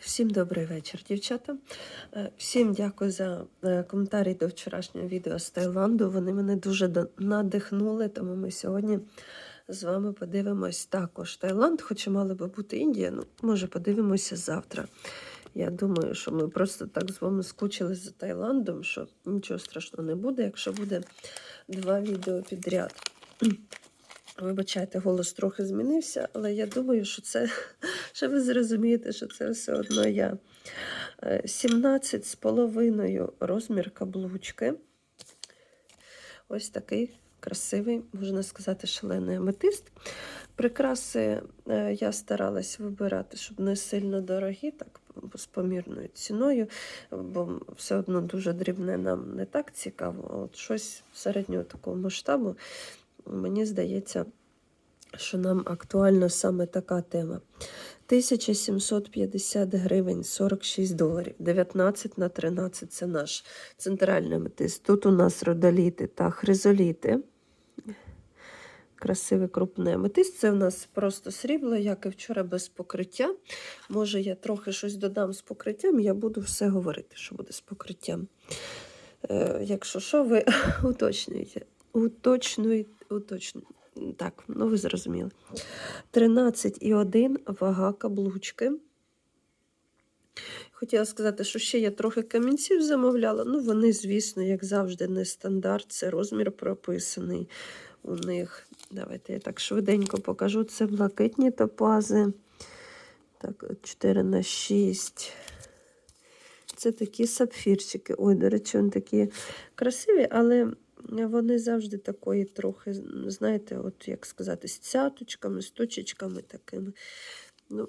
Всім добрий вечір, дівчата. Е, Всім дякую за е, коментарі до вчорашнього відео з Таїланду. Вони мене дуже надихнули, тому ми сьогодні з вами подивимось також Таїланд, хоча мала би бути Індія. Ну, може, подивимося завтра. Я думаю, що ми просто так з вами скучили за Таїландом, що нічого страшного не буде, якщо буде два відео підряд. Вибачайте, голос трохи змінився, але я думаю, що це, що ви зрозумієте, що це все одно я. Е, 17 з половиною розмір каблучки. Ось такий красивий, можна сказати, шалений аметист. Прикраси е, я старалась вибирати, щоб не сильно дорогі, так з помірною ціною, бо все одно дуже дрібне нам не так цікаво. От щось середнього такого масштабу, мені здається, що нам актуальна саме така тема. 1750 гривень 46 доларів. 19 на 13 це наш центральний аметист. Тут у нас родоліти та хризоліти. Красивий крупний аметист. Це у нас просто срібло, як і вчора без покриття. Може, я трохи щось додам з покриттям, я буду все говорити, що буде з покриттям. Е, якщо що, ви уточнюєте. Уточнюєте. Уточнюєте. Так, ну ви зрозуміли. 13,1 вага каблучки. Хотіла сказати, що ще я трохи камінців замовляла. Ну, вони, звісно, як завжди, не стандарт, це розмір прописаний у них. Давайте я так швиденько покажу. Це блакитні топази. Так, 4 на 6. Це такі сапфірчики. Ой, до речі, вони такі красиві, але вони завжди такої трохи, знаєте, от як сказати, з цяточками, з точечками такими. Ну,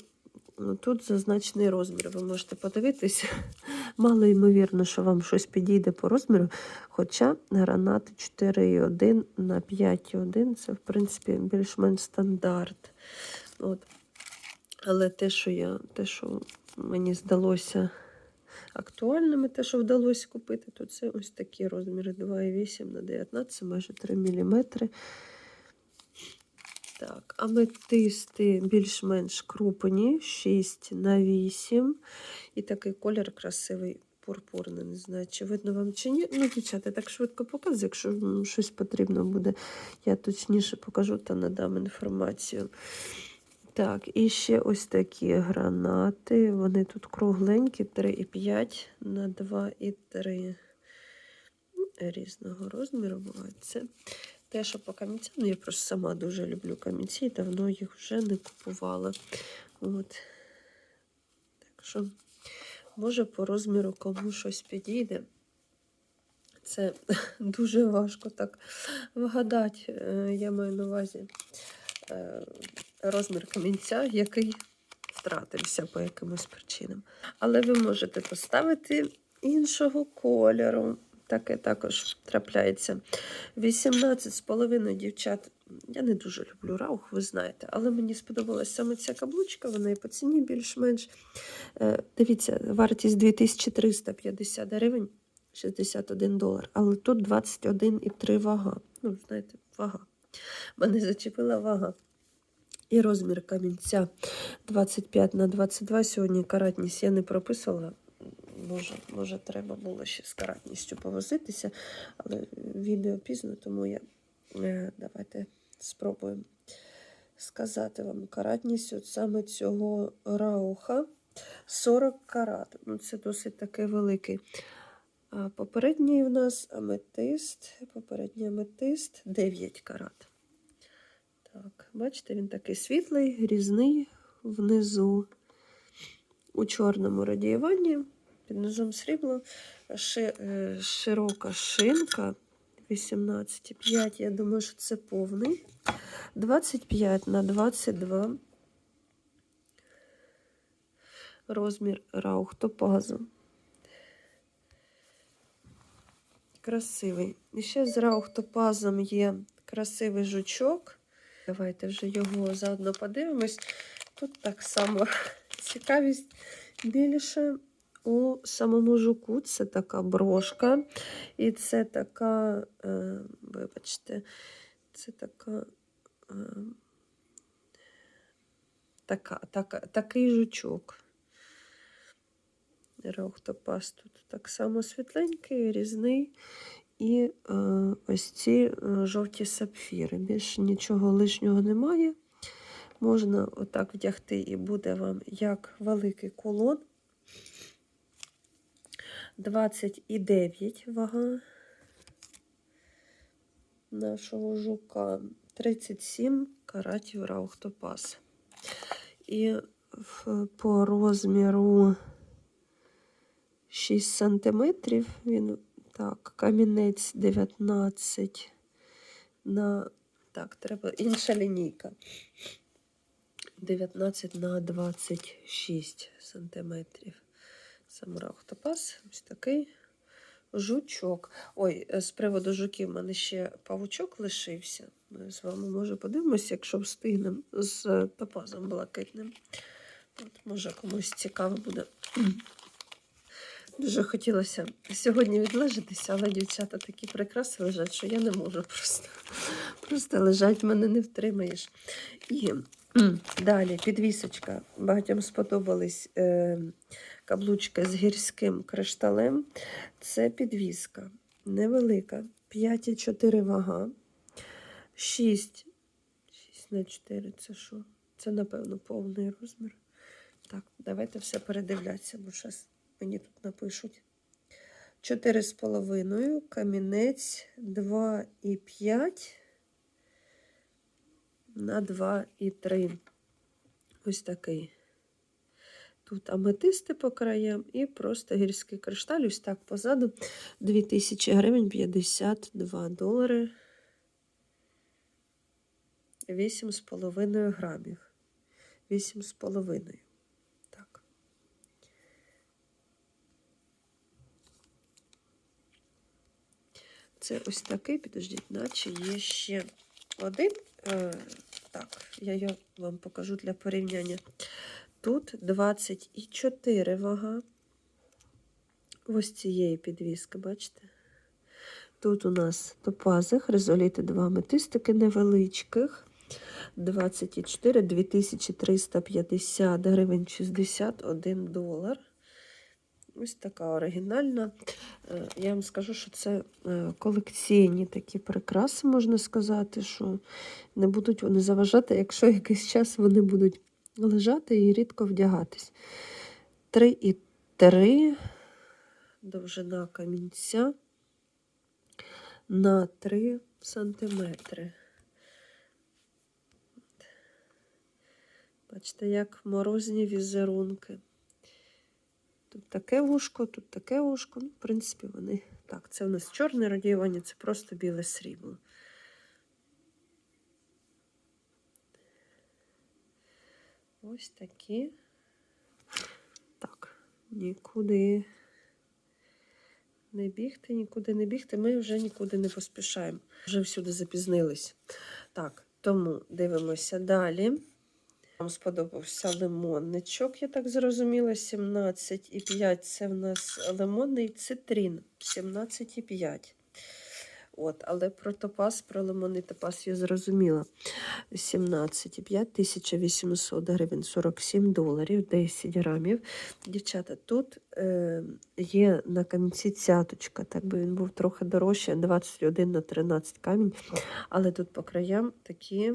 ну, тут зазначений розмір. Ви можете подивитися. Мало ймовірно, що вам щось підійде по розміру. Хоча гранати 4,1 на 5,1 це, в принципі, більш-менш стандарт. От. Але те, що я, те, що мені здалося актуальними, те, що вдалося купити, то це ось такі розміри 2,8 на 19, майже 3 мм. Так, аметисти більш-менш крупні, 6 на 8. І такий колір красивий, пурпурний. Не знаю, чи видно вам чи ні. Ну, дівчата, так швидко показую. Якщо м, щось потрібно буде, я точніше покажу та надам інформацію. Так, і ще ось такі гранати. Вони тут кругленькі, 3,5 на 2,3 різного розміру бувають. Це те, що по камінцям, ну, я просто сама дуже люблю камінці, давно їх вже не купувала. От. Так що, може, по розміру кому щось підійде. Це дуже важко так вгадати. Е, Я маю на увазі е, розмір камінця, який втратився по якимось причинам. Але ви можете поставити іншого кольору. Таке також трапляється. 18,5 дівчат. Я не дуже люблю раух, ви знаєте, але мені сподобалася саме ця каблучка, вона і по ціні більш-менш. Е, Дивіться, вартість 2350 гривень, 61 долар. Але тут 21,3 вага. Ну, знаєте, вага. Мене зачепила вага. І розмір камінця 25 на 22. Сьогодні каратність я не прописувала. Може, може, треба було ще з каратністю повозитися, але відео пізно, тому я е, давайте спробуємо сказати вам каратність от саме цього рауха 40 карат. Ну, це досить такий великий. А попередній у нас аметист, попередній аметист 9 карат. Так, бачите, він такий світлий, грізний внизу. У чорному радіюванні, під низом срібло, ши, е, широка шинка 18,5. Я думаю, що це повний. 25 на 22 розмір раухтопазу. Красивий. І ще з раухтопазом є красивий жучок. Давайте вже його заодно подивимось. Тут так само цікавість більше у самому жуку. Це така брошка. І це така, е, вибачте, це така, е, така, така такий жучок. Раухтопас тут так само світленький, різний. І е, ось ці е, жовті сапфіри. Більше нічого лишнього немає. Можна отак вдягти, і буде вам як великий кулон. 29 вага нашого жука, 37 каратів раухтопас. І по розміру 6 сантиметрів він так, камінець 19 на так, треба інша лінійка. 19 на 26 сантиметрів. Сам раухтопас, ось такий жучок. Ой, з приводу жуків, в мене ще павучок лишився. Ми з вами може подивимося, якщо встигнемо з топазом блакитним. От, може комусь цікаво буде. Дуже хотілося сьогодні відлежатися, але дівчата такі прикраси лежать, що я не можу просто. Просто лежать, мене не втримаєш. І далі підвісочка. Багатьом сподобались е, каблучки з гірським кришталем. Це підвіска невелика, 5,4 вага, 6, 6 на 4 це що? Це, напевно, повний розмір. Так, давайте все передивлятися, бо зараз мені тут напишуть. 4,5, камінець 2,5 на 2,3. Ось такий. Тут аметисти по краям і просто гірський кришталь. Ось так позаду 2000 гривень 52 долари. 8,5 грамів. 8,5. Так. Це ось такий, підождіть, наче є ще один. Е, так, я його вам покажу для порівняння. Тут 24 вага. Ось цієї підвіски, бачите? Тут у нас топази, хризоліти, два метистики невеличких. 24, 2350 гривень 61 долар. Ось така оригінальна. Е, Я вам скажу, що це е, колекційні такі прикраси, можна сказати, що не будуть вони заважати, якщо якийсь час вони будуть лежати і рідко вдягатись. 3,3 довжина камінця на 3 сантиметри. Бачите, як морозні візерунки. Тут таке вушко, тут таке вушко. Ну, в принципі, вони. Так, це у нас чорне радіювання, це просто біле срібло. Ось такі. Так, нікуди не бігти, нікуди не бігти. Ми вже нікуди не поспішаємо. Вже всюди запізнились. Так, тому дивимося далі. Вам сподобався лимонничок, я так зрозуміла. 17,5 це в нас лимонний цитрин. 17,5. От, але про топаз, про лимонний топаз я зрозуміла. 17,5, 1800 гривень, 47 доларів, 10 грамів. Дівчата, тут е, є на камінці цяточка, так би він був трохи дорожче, 21 на 13 камінь. Але тут по краям такі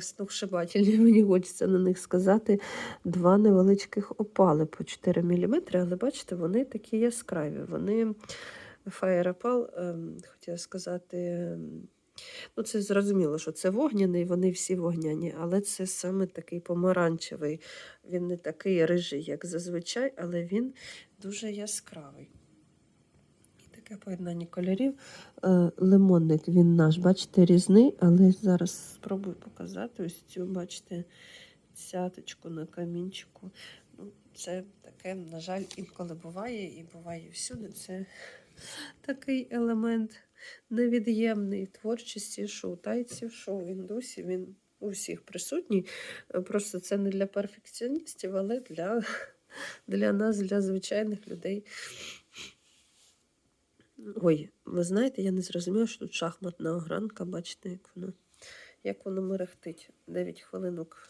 сногсшибательні, мені хочеться на них сказати, два невеличких опали по 4 мм, але бачите, вони такі яскраві. Вони фаєропал, ем, хотіла сказати, ем, ну це зрозуміло, що це вогняний, вони всі вогняні, але це саме такий помаранчевий. Він не такий рижий, як зазвичай, але він дуже яскравий. І таке поєднання кольорів. Е, Лимонник він наш, бачите, різний, але зараз спробую показати ось цю, бачите, цяточку на камінчику. Ну, це таке, на жаль, інколи буває, і буває всюди. Це такий елемент невід'ємний творчості, що у тайців, що у індусів. Він у всіх присутній. Е, Просто це не для перфекціоністів, але для, для нас, для звичайних людей. Ой, ви знаєте, я не зрозуміла, що тут шахматна огранка, бачите, як воно, як воно мерехтить. 9 хвилинок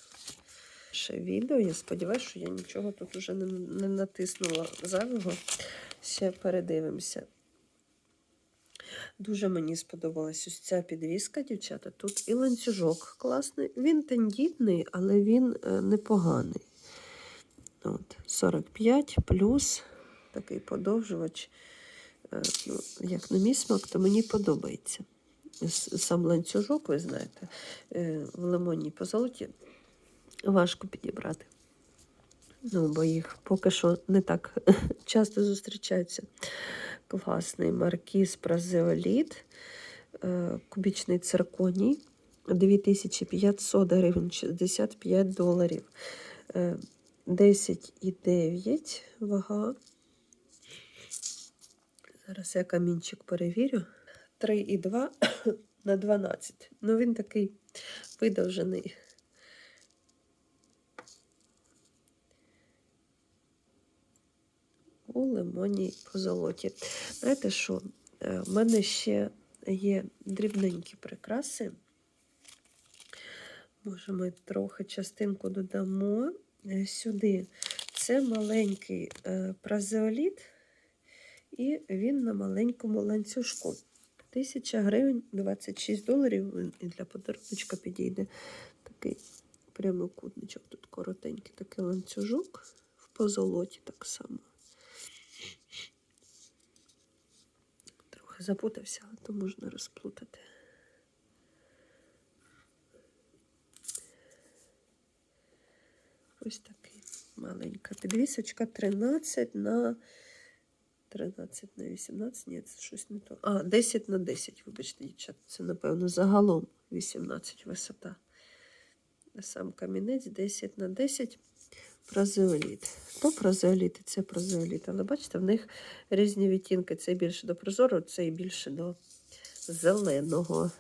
Ще відео. Я сподіваюся, що я нічого тут уже не, не натиснула зайвого. Ще передивимося. Дуже мені сподобалась ось ця підвіска, дівчата. Тут і ланцюжок класний. Він тендітний, але він е, непоганий. От, 45 плюс такий подовжувач. Е, Ну, як на мій смак, то мені подобається. Сам ланцюжок, ви знаєте, е, в лимонній позолоті важко підібрати. Ну, бо їх поки що не так часто зустрічаються. Класний маркіз Празеоліт, е, кубічний цирконій, 2500 гривень, 65 доларів. Е, 10,9 вага. Зараз я камінчик перевірю. 3,2 на 12. Ну, він такий видовжений. Лимонній позолоті. Знаєте що? Е, В мене ще є дрібненькі прикраси. Може, ми трохи частинку додамо е, сюди. Це маленький е, празеоліт, і він на маленькому ланцюжку. Тисяча гривень, 26 доларів. Він І для подаруночка підійде такий прямокутничок. Тут коротенький такий ланцюжок в позолоті так само. Запутався, але то можна розплутати. Ось такий маленька підвісочка 13 на 13 на 18, ні, це щось не то. А, 10 на 10, вибачте, дівчат. Це, напевно, загалом 18 висота. Сам камінець 10 на 10 празеоліт. То празеоліт і це празеоліт. Але бачите, в них різні відтінки. Це більше до прозорого, це більше до зеленого.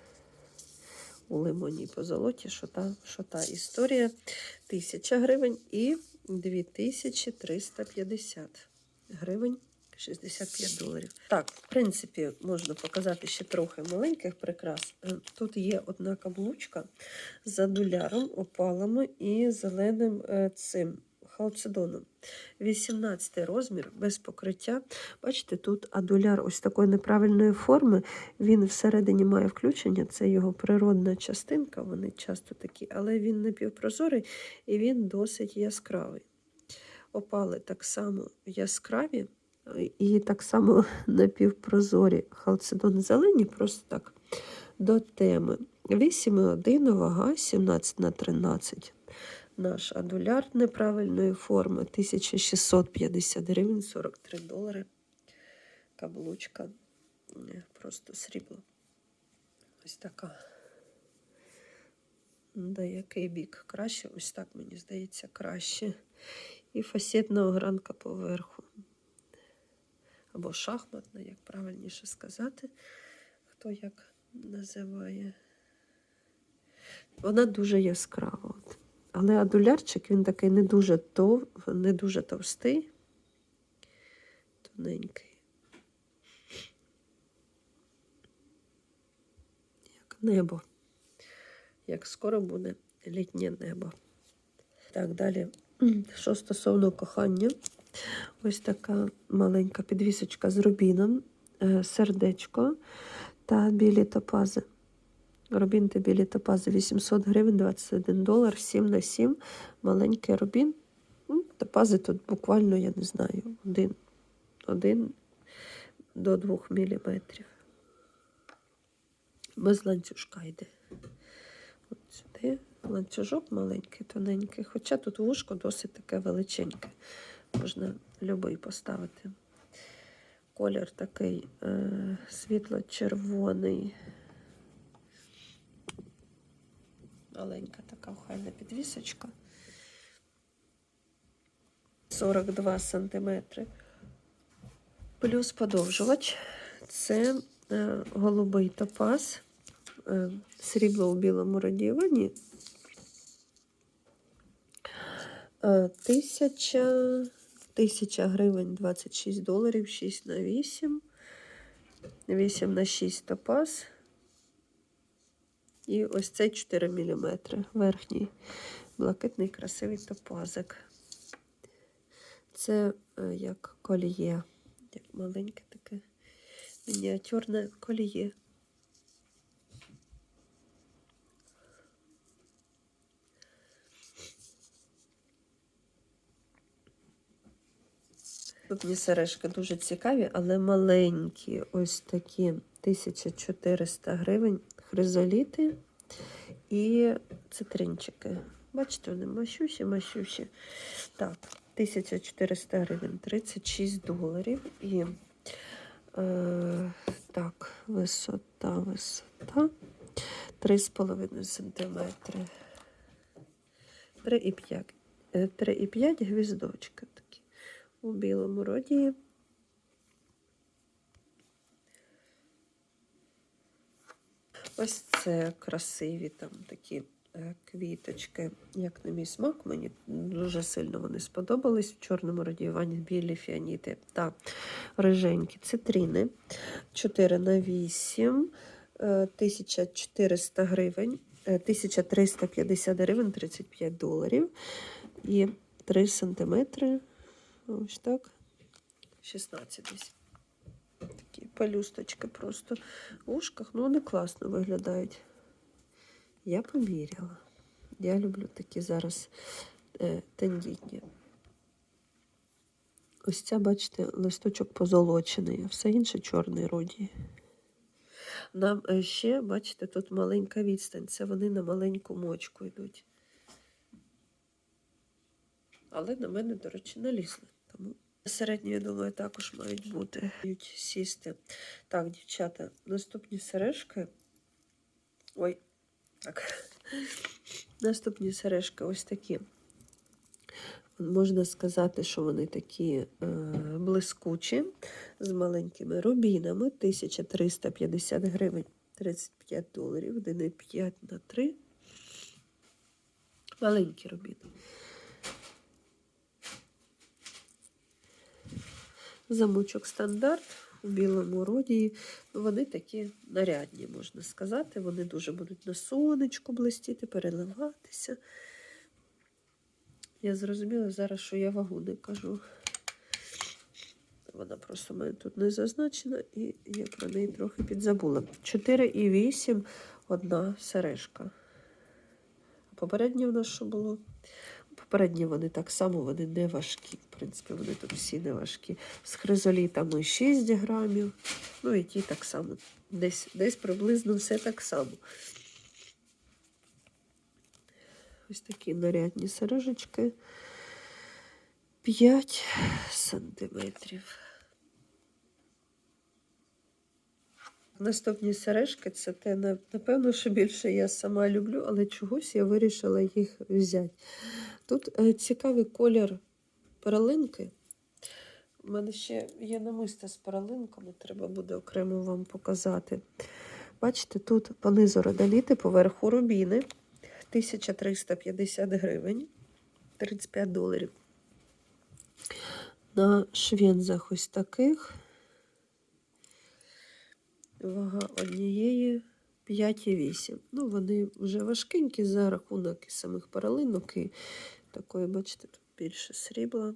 У лимонній позолоті, що та, що та історія 1000 гривень і 2350 гривень. 65 доларів. Так, в принципі, можна показати ще трохи маленьких прикрас. Е, Тут є одна каблучка з адуляром, опалами і зеленим е, цим халцедоном. 18 розмір без покриття. Бачите, тут адуляр ось такої неправильної форми. Він всередині має включення, це його природна частинка, вони часто такі, але він напівпрозорий і він досить яскравий. Опали так само яскраві і так само напівпрозорі. Халцедон зелені, просто так до теми. 8,1 вага, 17 на 13. Наш адуляр неправильної форми 1650 гривень, 43 долари. Каблучка. Просто срібло. Ось така. Да, який бік краще? Ось так, мені здається, краще. І фасетна огранка поверху. Або шахматна, як правильніше сказати, хто як називає. Вона дуже яскрава. Але адулярчик він такий не дуже тов, не дуже товстий, тоненький. Як небо. Як скоро буде літнє небо. Так, далі, що стосовно кохання, ось така маленька підвісочка з рубіном, е, сердечко та білі топази. Рубін та білі топази 800 гривень, 21 долар, 7 на 7. Маленький рубін. Ну, Топази тут буквально, я не знаю, один, один до 2 міліметрів. Без ланцюжка йде. От сюди ланцюжок маленький, тоненький. Хоча тут вушко досить таке величеньке. Можна любий поставити. Колір такий е, світло-червоний. Маленька така охайна підвісочка. 42 сантиметри. Плюс подовжувач. Це е, голубий топаз. Е, срібло у білому радіоні. Е, Тисяча, тисяча гривень 26 доларів, 6 на 8. 8 на 6 топаз. І ось цей 4 мм верхній. блакитний красивий топазик. Це е, як коліє, як маленьке таке мініатюрне коліє. Тут сережки дуже цікаві, але маленькі. Ось такі 1400 гривень хризоліти і цитринчики. Бачите, вони масюсі, масюсі. Так, 1400 гривень, 36 доларів. І е, так, висота, висота 3,5 сантиметри. 3,5 е, 3,5 гвіздочки у білому роді. Ось це красиві там такі е, квіточки, як на мій смак. Мені дуже сильно вони сподобались. В чорному радіюванні білі фіаніти та риженькі цитріни. 4 на 8, е, 1400 гривень, е, 1350 гривень, 35 доларів. І 3 сантиметри. Ось так. 16 десь. Такі пелюсточки просто в ушках. Ну, вони класно виглядають. Я поміряла. Я люблю такі зараз е, тендітні. Ось ця, бачите, листочок позолочений, а все інше чорний роді. Нам е, ще, бачите, тут маленька відстань. Це вони на маленьку мочку йдуть. Але на мене, до речі, налізли. Тому середні, я думаю, також мають бути. Мають сісти. Так, дівчата, наступні сережки. Ой, так. Наступні сережки ось такі. Можна сказати, що вони такі е, блискучі з маленькими рубінами. 1350 гривень, 35 доларів, 1,5 на 3. Маленькі рубіни. Замочок стандарт у білому роді. Вони такі нарядні, можна сказати. Вони дуже будуть на сонечку блистіти, переливатися. Я зрозуміла зараз, що я вагу не кажу. Вона просто в мене тут не зазначена, і я про неї трохи підзабула. 4,8 одна сережка. Попереднє в нас що було? Попередні вони так само, вони не важкі. В принципі, вони тут всі не важкі. З хризолітами 6 грамів. Ну і ті так само. Десь, десь приблизно все так само. Ось такі нарядні сережечки. 5 сантиметрів. Наступні сережки це те, напевно, що більше я сама люблю, але чогось я вирішила їх взяти. Тут е, цікавий колір перелинки. У мене ще є намисте з перелинками, треба буде окремо вам показати. Бачите, тут понизу родоліти, поверху рубіни. 1350 гривень, 35 доларів. На швензах ось таких. Вага однієї 5,8. Ну, вони вже важкенькі за рахунок і самих паралинок. Такої, бачите, тут більше срібла.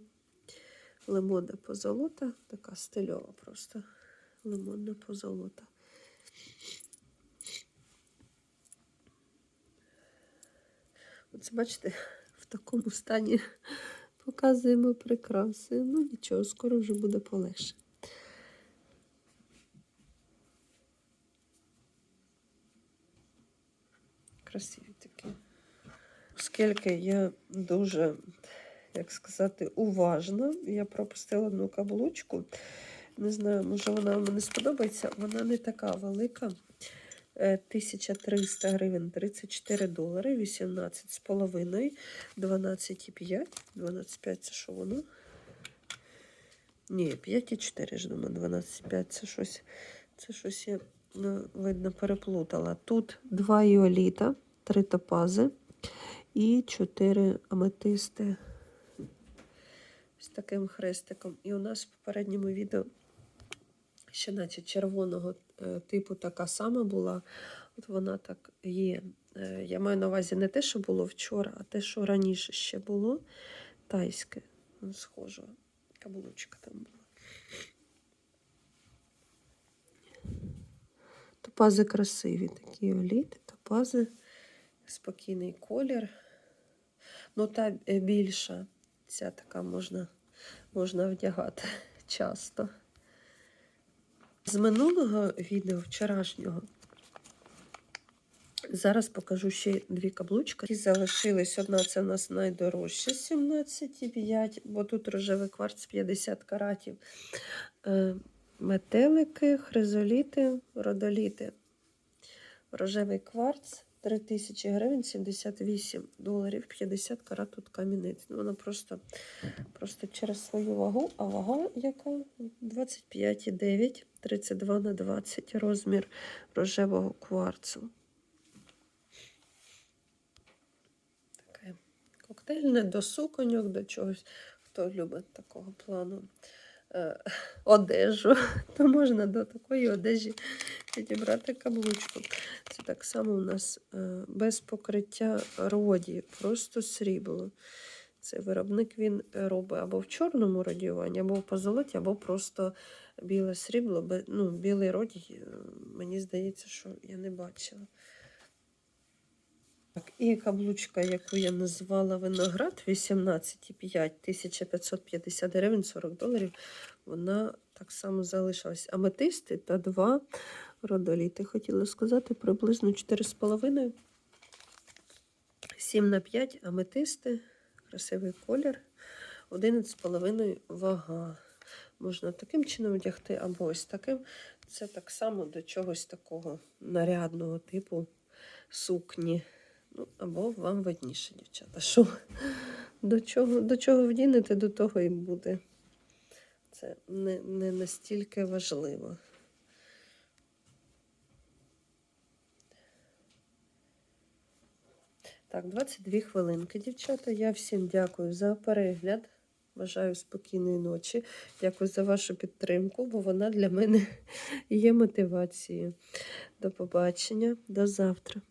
Лимонна позолота, така стильова просто. Лимонна позолота. Оце, бачите, в такому стані показуємо прикраси. Ну, нічого, скоро вже буде полегше. Красиві. Оскільки я дуже, як сказати, уважна, я пропустила одну каблучку. Не знаю, може вона мені сподобається. Вона не така велика. Е, 1300 гривень, 34 долари, 18 з половиною, 12,5. 12,5 це що воно? Ні, 5,4 ж думаю, 12,5 це щось. Це щось я, ну, видно, переплутала. Тут два іоліта, три топази і чотири аметисти з таким хрестиком. І у нас в попередньому відео ще наче червоного е, типу така сама була. От вона так є. Е, Я маю на увазі не те, що було вчора, а те, що раніше ще було. Тайське. ну, Схожа каблучка там була. Топази красиві, такі оліти, топази, спокійний колір. Ну, та е, більша, ця така можна, можна вдягати часто. З минулого відео, вчорашнього, зараз покажу ще дві каблучки. Які залишились. Одна це у нас найдорожча 17,5, бо тут рожевий кварц 50 каратів. Е, Метелики, хризоліти, родоліти. Рожевий кварц 3000 гривень, 78 доларів, 50 карат тут камінець. Ну, Вона просто, просто через свою вагу, а вага яка 25,9, 32 на 20 розмір рожевого кварцу. Таке коктейльне до суконьок, до чогось, хто любить такого плану е, одежу, то можна до такої одежі підібрати каблучку. Це так само у нас е, без покриття роді, просто срібло. Це виробник він робить або в чорному радіюванні, або в позолоті, або просто біле срібло. Ну, білий родій, е, мені здається, що я не бачила. Так, і каблучка, яку я назвала виноград 18,5, 1550 гривень, 40 доларів, вона так само залишилась. Аметисти та два родоліти, хотіла сказати, приблизно 4,5. 7 на 5 аметисти, красивий колір, 11,5 вага. Можна таким чином вдягти, або ось таким. Це так само до чогось такого нарядного типу сукні. Ну, або вам видніше, дівчата. Що до чого, до чого вдінете, до того і буде. Це не, не настільки важливо. Так, 22 хвилинки, дівчата. Я всім дякую за перегляд. Бажаю спокійної ночі. Дякую за вашу підтримку, бо вона для мене є мотивацією. До побачення, до завтра.